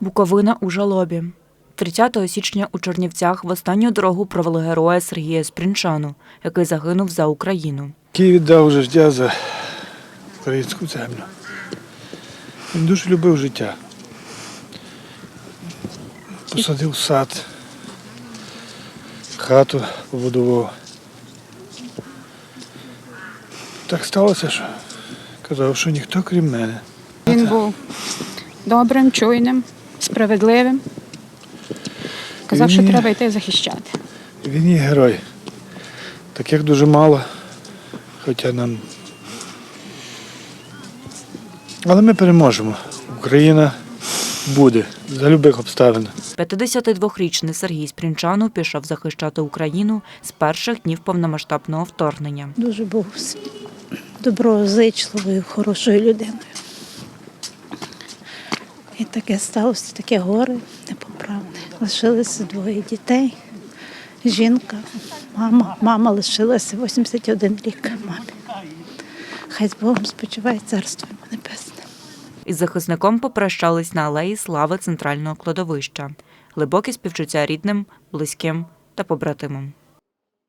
Буковина у жалобі. 30 січня у Чернівцях в останню дорогу провели героя Сергія Спрінчану, який загинув за Україну. Який віддав життя за українську землю. Він дуже любив життя. Посадив сад, хату побудував. Так сталося, що казав, що ніхто крім мене. Він був добрим, чуйним, справедливим. Казав, що є- треба йти захищати. Він є герой. Таких дуже мало, хоча нам. Але ми переможемо. Україна буде за любих обставин. 52-річний Сергій Спрінчану пішов захищати Україну з перших днів повномасштабного вторгнення. Дуже був доброзичливою, хорошою людиною. І таке сталося, таке горе непоправне. Лишилися двоє дітей, жінка, мама. Мама лишилася 81 рік мамі. Хай з Богом спочиває царство йому небесне. Із захисником попрощались на алеї слави центрального кладовища. Глибокі співчуття рідним, близьким та побратимам.